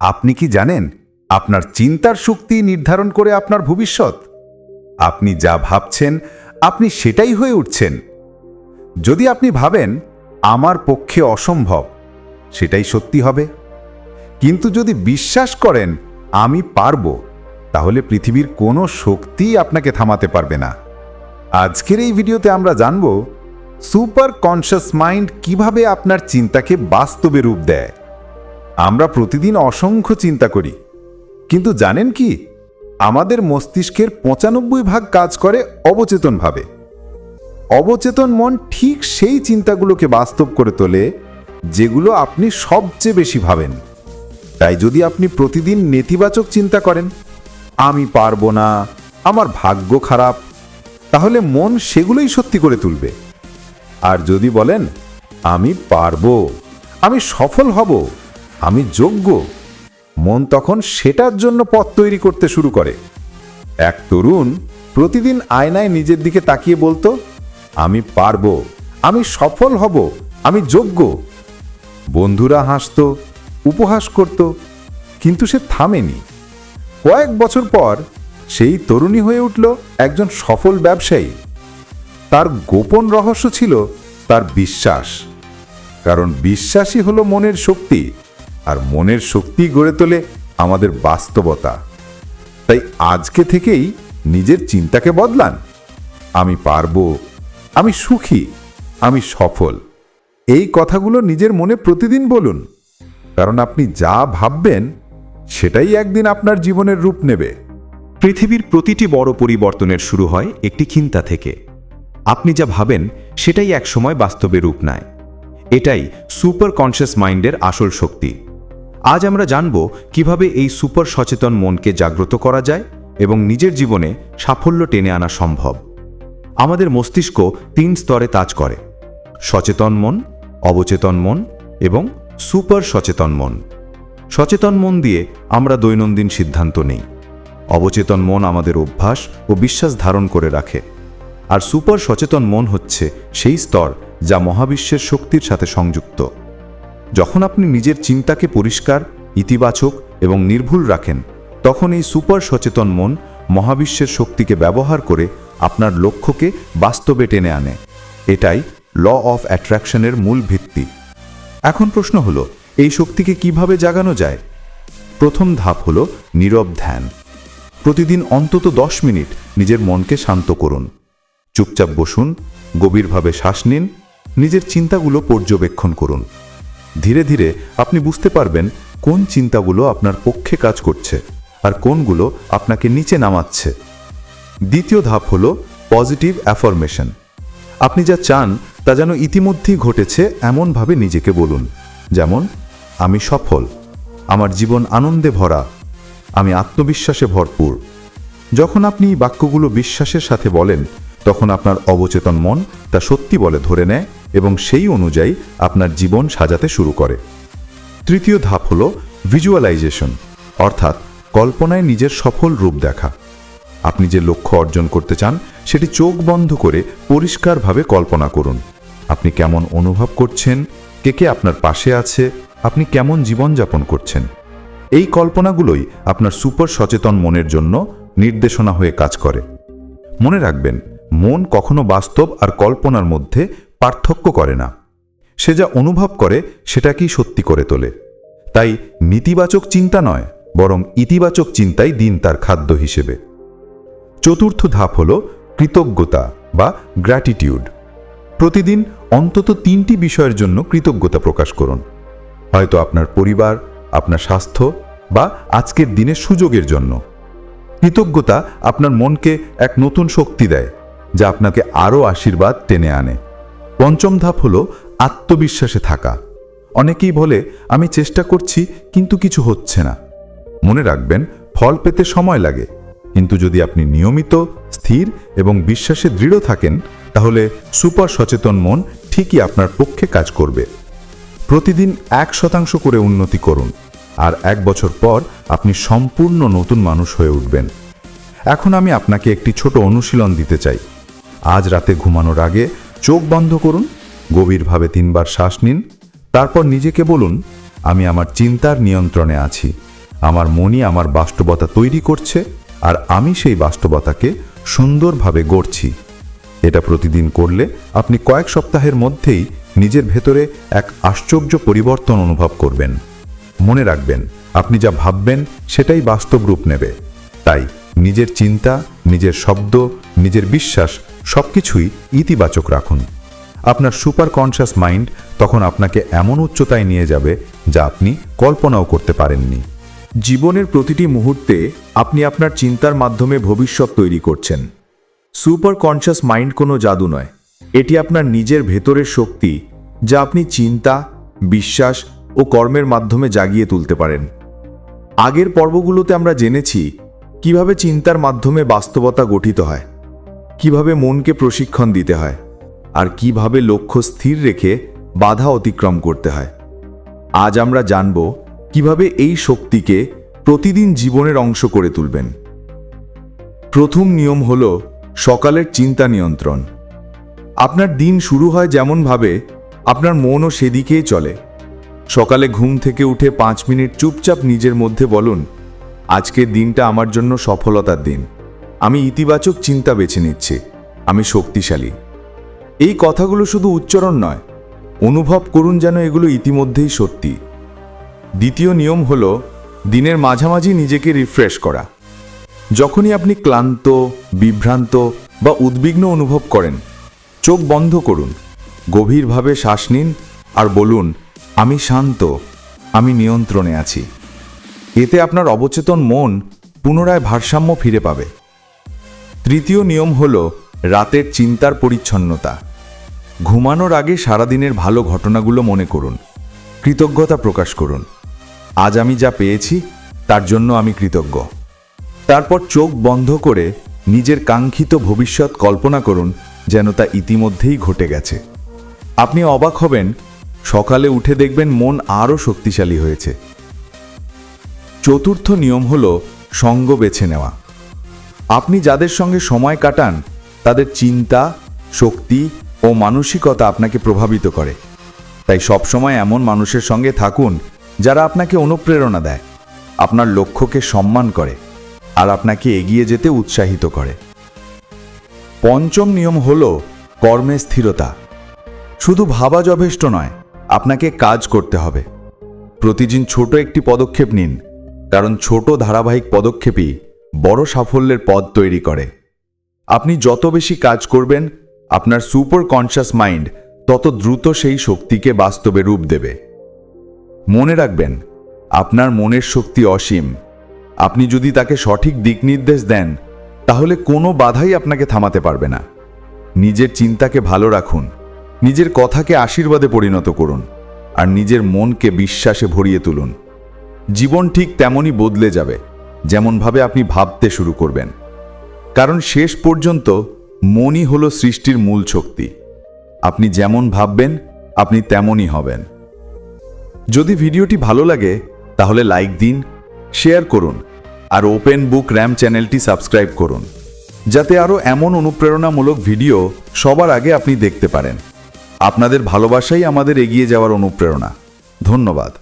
আপনি কি জানেন আপনার চিন্তার শক্তি নির্ধারণ করে আপনার ভবিষ্যৎ? আপনি যা ভাবছেন, আপনি সেটাই হয়ে উঠছেন। যদি আপনি ভাবেন, আমার পক্ষে অসম্ভব, সেটাই সত্যি হবে। কিন্তু যদি বিশ্বাস করেন, আমি পারব, তাহলে পৃথিবীর কোনো শক্তি আপনাকে থামাতে পারবে না। আজকের এই ভিডিওতে আমরা জানব, সুপার কনশাস মাইন্ড কীভাবে আপনার চিন্তাকে বাস্তবে রূপ দেয়। আমরা প্রতিদিন অসংখ্য চিন্তা করি। কিন্তু জানেন কি? আমাদের মস্তিষ্কের পঁচানব্বই ভাগ কাজ করে অবচেতনভাবে। অবচেতন মন ঠিক সেই চিন্তাগুলোকে বাস্তব করে তোলে, যেগুলো আপনি সবচেয়ে বেশি ভাবেন। তাই যদি আপনি প্রতিদিন নেতিবাচক চিন্তা করেন, আমি পারব না, আমার ভাগ্য খারাপ তাহলে মন সেগুলোই সত্যি করে তুলবে। আর যদি বলেন, আমি পারব, আমি সফল হব আমি যোগ্য। মন তখন সেটার জন্য পথ তৈরি করতে শুরু করে। এক তরুণ প্রতিদিন আয়নায় নিজের দিকে তাকিয়ে বলতো, আমি পারব, আমি সফল হব, আমি যোগ্য। বন্ধুরা হাসত, উপহাস করত, কিন্তু সে থামেনি। কয়েক বছর পর সেই তরুণী হয়ে উঠল একজন সফল ব্যবসায়ী। তার গোপন রহস্য ছিল তার বিশ্বাস। কারণ বিশ্বাসই হলো মনের শক্তি। আর মনের শক্তি গড়ে তোলে আমাদের বাস্তবতা। তাই আজকে থেকেই নিজের চিন্তাকে বদলান। আমি পারব, আমি সুখী, আমি সফল। এই কথাগুলো নিজের মনে প্রতিদিন বলুন। কারণ আপনি যা ভাববেন, সেটাই একদিন আপনার জীবনের রূপ নেবে। পৃথিবীর প্রতিটি বড় পরিবর্তনের শুরু হয় একটি চিন্তা থেকে। আপনি যা ভাবেন, সেটাই একসময় বাস্তবে রূপ নেয়। এটাই সুপার কনসিয়াস মাইন্ডের আসল শক্তি। আজ আমরা জানব কীভাবে এই সুপার সচেতন মনকে জাগ্রত করা যায় এবং নিজের জীবনে সাফল্য টেনে আনা সম্ভব। আমাদের মস্তিষ্ক তিন স্তরে কাজ করে, সচেতন মন, অবচেতন মন এবং সুপার সচেতন মন। সচেতন মন দিয়ে আমরা দৈনন্দিন সিদ্ধান্ত নেই। অবচেতন মন আমাদের অভ্যাস ও বিশ্বাস ধারণ করে রাখে। আর সুপার সচেতন মন হচ্ছে সেই স্তর যা মহাবিশ্বের শক্তির সাথে সংযুক্ত। যখন আপনি নিজের চিন্তাকে পরিষ্কার, ইতিবাচক এবং নির্ভুল রাখেন, তখন এই সুপার সচেতন মন মহাবিশ্বের শক্তিকে ব্যবহার করে আপনার লক্ষ্যকে বাস্তবে টেনে আনে। এটাই ল অফ অ্যাট্রাকশনের মূল ভিত্তি। এখন প্রশ্ন হলো, এই শক্তিকে কীভাবে জাগানো যায়? প্রথম ধাপ হলো নীরব ধ্যান। প্রতিদিন অন্তত দশ মিনিট নিজের মনকে শান্ত করুন। চুপচাপ বসুন, গভীরভাবে শ্বাস নিন, নিজের চিন্তাগুলো পর্যবেক্ষণ করুন। ধীরে ধীরে আপনি বুঝতে পারবেন কোন চিন্তাগুলো আপনার পক্ষে কাজ করছে আর কোনগুলো আপনাকে নিচে নামাচ্ছে। দ্বিতীয় ধাপ হল পজিটিভ অ্যাফরমেশন। আপনি যা চান তা যেন ইতিমধ্যেই ঘটেছে এমনভাবে নিজেকে বলুন, যেমন, আমি সফল, আমার জীবন আনন্দে ভরা, আমি আত্মবিশ্বাসে ভরপুর। যখন আপনি বাক্যগুলো বিশ্বাসের সাথে বলেন, তখন আপনার অবচেতন মন তা সত্যি বলে ধরে নেয় এবং সেই অনুযায়ী আপনার জীবন সাজাতে শুরু করে। তৃতীয় ধাপ হল ভিজুয়ালাইজেশন অর্থাৎ কল্পনায় নিজের সফল রূপ দেখা। আপনি যে লক্ষ্য অর্জন করতে চান, সেটি চোখ বন্ধ করে পরিষ্কারভাবে কল্পনা করুন। আপনি কেমন অনুভব করছেন? কে কে আপনার পাশে আছে? আপনি কেমন জীবনযাপন করছেন? এই কল্পনাগুলোই আপনার সুপার সচেতন মনের জন্য নির্দেশনা হয়ে কাজ করে। মনে রাখবেন, মন কখনো বাস্তব আর কল্পনার মধ্যে পার্থক্য করে না। সে যা অনুভব করে সেটাকেই সত্যি করে তোলে। তাই নেতিবাচক চিন্তা নয়, বরং ইতিবাচক চিন্তাই দিন তার খাদ্য হিসেবে। চতুর্থ ধাপ হল কৃতজ্ঞতা বা গ্র্যাটিটিউড প্রতিদিন অন্তত তিনটি বিষয়ের জন্য কৃতজ্ঞতা প্রকাশ করুন। হয়তো আপনার পরিবার, আপনার স্বাস্থ্য বা আজকের দিনের সুযোগের জন্য। কৃতজ্ঞতা আপনার মনকে এক নতুন শক্তি দেয়, যা আপনাকে আরও আশীর্বাদ টেনে আনে। পঞ্চম ধাপ হল আত্মবিশ্বাসে থাকা। অনেকেই বলে, আমি চেষ্টা করছি, কিন্তু কিছু হচ্ছে না। মনে রাখবেন, ফল পেতে সময় লাগে। কিন্তু যদি আপনি নিয়মিত, স্থির এবং বিশ্বাসে দৃঢ় থাকেন, তাহলে সুপার সচেতন মন ঠিকই আপনার পক্ষে কাজ করবে। প্রতিদিন এক শতাংশ করে উন্নতি করুন, আর এক বছর পর আপনি সম্পূর্ণ নতুন মানুষ হয়ে উঠবেন। এখন আমি আপনাকে একটি ছোট অনুশীলন দিতে চাই। আজ রাতে ঘুমানোর আগে চোখ বন্ধ করুন, গভীরভাবে তিনবার শ্বাস নিন, তারপর নিজেকে বলুন, আমি আমার চিন্তার নিয়ন্ত্রণে আছি। আমার মনই আমার বাস্তবতা তৈরি করছে আর আমি সেই বাস্তবতাকে সুন্দরভাবে গড়ছি। এটা প্রতিদিন করলে আপনি কয়েক সপ্তাহের মধ্যেই নিজের ভেতরে এক আশ্চর্য পরিবর্তন অনুভব করবেন। মনে রাখবেন, আপনি যা ভাববেন সেটাই বাস্তব রূপ নেবে। তাই নিজের চিন্তা, নিজের শব্দ, নিজের বিশ্বাস সবকিছুই ইতিবাচক রাখুন। আপনার সুপার কনশাস মাইন্ড তখন আপনাকে এমন উচ্চতায় নিয়ে যাবে যা আপনি কল্পনাও করতে পারেননি। জীবনের প্রতিটি মুহূর্তে আপনি আপনার চিন্তার মাধ্যমে ভবিষ্যৎ তৈরি করছেন। সুপার কনশাস মাইন্ড কোনো জাদু নয়। এটি আপনার নিজের ভেতরের শক্তি যা আপনি চিন্তা, বিশ্বাস ও কর্মের মাধ্যমে জাগিয়ে তুলতে পারেন। আগের পর্বগুলোতে আমরা জেনেছি কীভাবে চিন্তার মাধ্যমে বাস্তবতা গঠিত হয়। কীভাবে মনকে প্রশিক্ষণ দিতে হয় আর কীভাবে লক্ষ্য স্থির রেখে বাধা অতিক্রম করতে হয়। আজ আমরা জানব কীভাবে এই শক্তিকে প্রতিদিন জীবনের অংশ করে তুলবেন। প্রথম নিয়ম হল সকালের চিন্তা নিয়ন্ত্রণ। আপনার দিন শুরু হয় যেমনভাবে আপনার মনও সেদিকেই চলে। সকালে ঘুম থেকে উঠে পাঁচ মিনিট চুপচাপ নিজের মধ্যে বলুন, আজকের দিনটা আমার জন্য সফলতার দিন। আমি ইতিবাচক চিন্তা বেছে নিচ্ছি। আমি শক্তিশালী। এই কথাগুলো শুধু উচ্চারণ নয়, অনুভব করুন যেন এগুলো ইতিমধ্যেই সত্যি। দ্বিতীয় নিয়ম হল, দিনের মাঝামাঝি নিজেকে রিফ্রেশ করা। যখনই আপনি ক্লান্ত, বিভ্রান্ত বা উদ্বিগ্ন অনুভব করেন, চোখ বন্ধ করুন, গভীরভাবে শ্বাস নিন আর বলুন, আমি শান্ত, আমি নিয়ন্ত্রণে আছি। এতে আপনার অবচেতন মন পুনরায় ভারসাম্য ফিরে পাবে। তৃতীয় নিয়ম হল রাতের চিন্তার পরিচ্ছন্নতা। ঘুমানোর আগে সারাদিনের ভালো ঘটনাগুলো মনে করুন। কৃতজ্ঞতা প্রকাশ করুন। আজ আমি যা পেয়েছি, তার জন্য আমি কৃতজ্ঞ। তারপর চোখ বন্ধ করে নিজের কাঙ্ক্ষিত ভবিষ্যৎ কল্পনা করুন, যেন তা ইতিমধ্যেই ঘটে গেছে। আপনি অবাক হবেন, সকালে উঠে দেখবেন মন আরও শক্তিশালী হয়েছে। চতুর্থ নিয়ম হল সঙ্গ বেছে নেওয়া। আপনি যাদের সঙ্গে সময় কাটান, তাদের চিন্তা, শক্তি ও মানসিকতা আপনাকে প্রভাবিত করে। তাই সবসময় এমন মানুষের সঙ্গে থাকুন, যারা আপনাকে অনুপ্রেরণা দেয়, আপনার লক্ষ্যকে সম্মান করে, আর আপনাকে এগিয়ে যেতে উৎসাহিত করে। পঞ্চম নিয়ম হল কর্মে স্থিরতা। শুধু ভাবা যথেষ্ট নয়, আপনাকে কাজ করতে হবে। প্রতিদিন ছোট একটি পদক্ষেপ নিন, কারণ ছোট ধারাবাহিক পদক্ষেপই বড় সাফল্যের পথ তৈরি করে। আপনি যত বেশি কাজ করবেন, আপনার সুপার কনশাস মাইন্ড তত দ্রুত সেই শক্তিকে বাস্তবে রূপ দেবে। মনে রাখবেন, আপনার মনের শক্তি অসীম। আপনি যদি তাকে সঠিক দিক নির্দেশ দেন, তাহলে কোনো বাধাই আপনাকে থামাতে পারবে না। নিজের চিন্তাকে ভালো রাখুন, নিজের কথাকে আশীর্বাদে পরিণত করুন, আর নিজের মনকে বিশ্বাসে ভরিয়ে তুলুন। জীবন ঠিক তেমনই বদলে যাবে। যেমনভাবে আপনি ভাবতে শুরু করবেন। কারণ শেষ পর্যন্ত মনই হলো সৃষ্টির মূল শক্তি। আপনি যেমন ভাববেন, আপনি তেমনই হবেন। যদি ভিডিওটি ভালো লাগে, তাহলে লাইক দিন, শেয়ার করুন, আর ওপেন বুক র্যাম চ্যানেলটি সাবস্ক্রাইব করুন, যাতে আরও এমন অনুপ্রেরণামূলক ভিডিও সবার আগে আপনি দেখতে পারেন। আপনাদের ভালোবাসাই আমাদের এগিয়ে যাওয়ার অনুপ্রেরণা। ধন্যবাদ।